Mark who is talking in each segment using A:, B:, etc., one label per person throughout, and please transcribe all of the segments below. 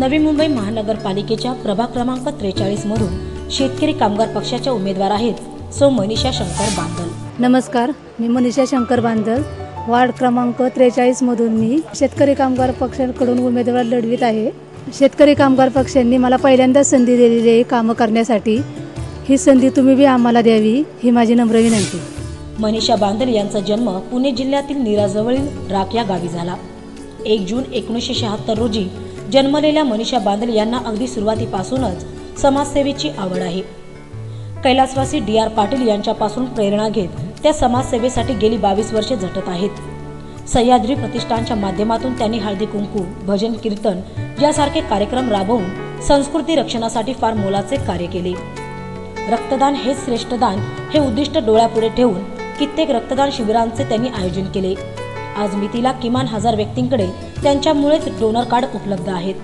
A: नवी मुंबई महानगरपालिकेच्या प्रभाग क्रमांक त्रेचाळीस मधून शेतकरी कामगार पक्षाच्या उमेदवार आहेत सो मनीषा शंकर बांदल.
B: नमस्कार मी मनीषा शंकर बांदल. वार्ड क्रमांक त्रेचाळीसमधून मी शेतकरी कामगार पक्षाकडून उमेदवार लढवित आहे. शेतकरी कामगार पक्षांनी मला पहिल्यांदाच संधी दिलेली आहे कामं करण्यासाठी. ही संधी तुम्ही बी आम्हाला द्यावी ही माझी नम्र विनंती.
A: मनीषा बांदल यांचा जन्म पुणे जिल्ह्यातील नीराजवळील राख या गावी झाला. एक जून एकोणीसशे शहात्तर रोजी जन्मलेल्या मनीषा बांदल यांना अगदी सुरुवातीपासूनच समाजसेवेची आवड आहे. कैलासवासी डी आर पाटील यांच्यापासून प्रेरणा घेत त्या समाजसेवेसाठी गेली बावीस वर्षे झटत आहेत. सह्याद्री प्रतिष्ठानच्या माध्यमातून त्यांनी हळदी कुंकू भजन कीर्तन यासारखे कार्यक्रम राबवून संस्कृती रक्षणासाठी फार मोलाचे कार्य केले. रक्तदान हेच श्रेष्ठ दान हे उद्दिष्ट डोळ्यापुढे ठेवून कित्येक रक्तदान शिबिरांचे त्यांनी आयोजन केले. आज मितीला किमान हजार व्यक्तींकडे त्यांच्यामुळेच डोनर कार्ड उपलब्ध आहेत.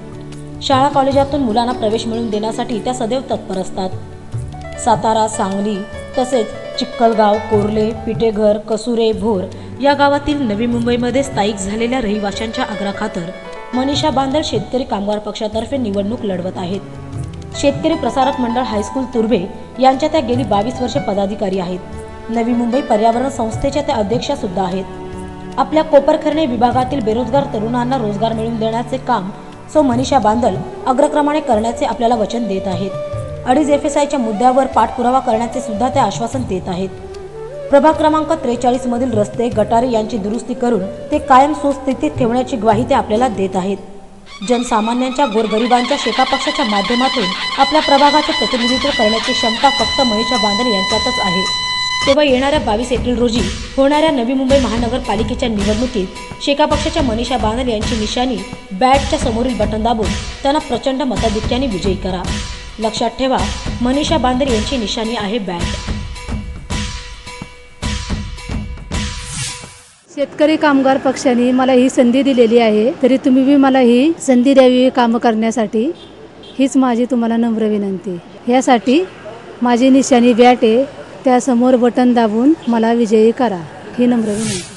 A: शाळा कॉलेजातून मुलांना प्रवेश मिळवून देण्यासाठी त्या सदैव तत्पर असतात. सातारा सांगली तसेच चिक्कलगाव कोर्ले पिटेघर कसुरे भोर या गावातील नवी मुंबईमध्ये स्थायिक झालेल्या रहिवाशांच्या आग्रहाखातर मनीषा बांदल शेतकरी कामगार पक्षातर्फे निवडणूक लढवत आहेत. शेतकरी प्रसारक मंडळ हायस्कूल तुर्भे यांच्या त्या गेली बावीस वर्षे पदाधिकारी आहेत. नवी मुंबई पर्यावरण संस्थेच्या त्या अध्यक्षा सुद्धा आहेत. आपल्या कोपरखर्णे विभागातील बेरोजगार तरुणांना रोजगार मिळवून देण्याचे काम सो मनीषा बांदल अग्रक्रमाने करण्याचे आपल्याला वचन देत आहेत. अडीच एफ एस आयच्या मुद्द्यावर पाठपुरावा करण्याचे सुद्धा ते आश्वासन देत आहेत. प्रभाग क्रमांक त्रेचाळीस मधील रस्ते गटारे यांची दुरुस्ती करून ते कायम सुस्थितीत ठेवण्याची ग्वाही ते आपल्याला देत आहेत. जनसामान्यांच्या गोरगरिबांच्या शेकापक्षाच्या माध्यमातून आपल्या प्रभागाचे प्रतिनिधित्व करण्याची क्षमता फक्त मनीषा बांदल यांच्यातच आहे. तेव्हा येणाऱ्या बावीस एप्रिल रोजी होणाऱ्या नवी मुंबई महानगरपालिकेच्या निवडणुकीत शेका पक्षाच्या मनीषा बांदल यांची निशाणी बॅटच्या समोरील बटन दाबून त्यांना प्रचंड मताधिक्याने विजयी करा. लक्षात ठेवा मनीषा बांदर यांची निशाणी आहे बॅट.
B: शेतकरी कामगार पक्षाने मला ही संधी दिलेली आहे तरी तुम्ही बी मला ही संधी द्यावी कामं करण्यासाठी? हीच माझी तुम्हाला नम्र विनंती. यासाठी माझी निशाणी बॅट आहे. त्यासमोर बटन दाबून मला विजयी करा. ही नम्र विनंती.